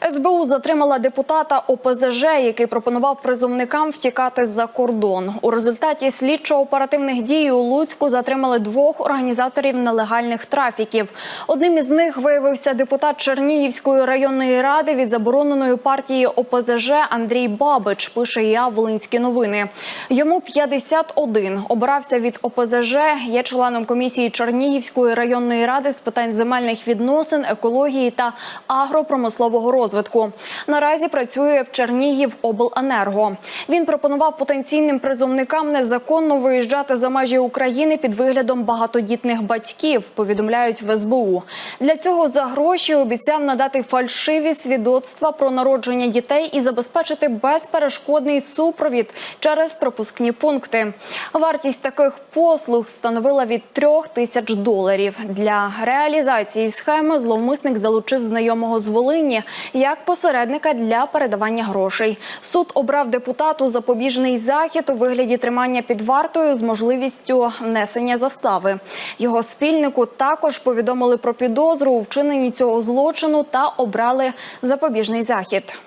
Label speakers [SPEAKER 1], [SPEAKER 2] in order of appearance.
[SPEAKER 1] СБУ затримала депутата ОПЗЖ, який пропонував призовникам втікати за кордон. У результаті слідчо-оперативних дій у Луцьку затримали двох організаторів нелегальних трафіків. Одним із них виявився депутат Чернігівської районної ради від забороненої партії ОПЗЖ Андрій Бабич. Пише ІА Волинські новини. Йому 51. Обирався від ОПЗЖ. Є членом комісії Чернігівської районної ради з питань земельних відносин, екології та агропромислового розвитку. Наразі працює в Чернігів обленерго. Він пропонував потенційним призовникам незаконно виїжджати за межі України під виглядом багатодітних батьків. Повідомляють в СБУ. Для цього за гроші обіцяв надати фальшиві свідоцтва про народження дітей і забезпечити безперешкодний супровід через пропускні пункти. Вартість таких послуг становила від трьох тисяч доларів. Для реалізації схеми зловмисник залучив знайомого з Волині як посередника для передавання грошей. Суд обрав депутату запобіжний захід у вигляді тримання під вартою з можливістю внесення застави. Його спільнику також повідомили про підозру у вчиненні цього злочину та обрали запобіжний захід.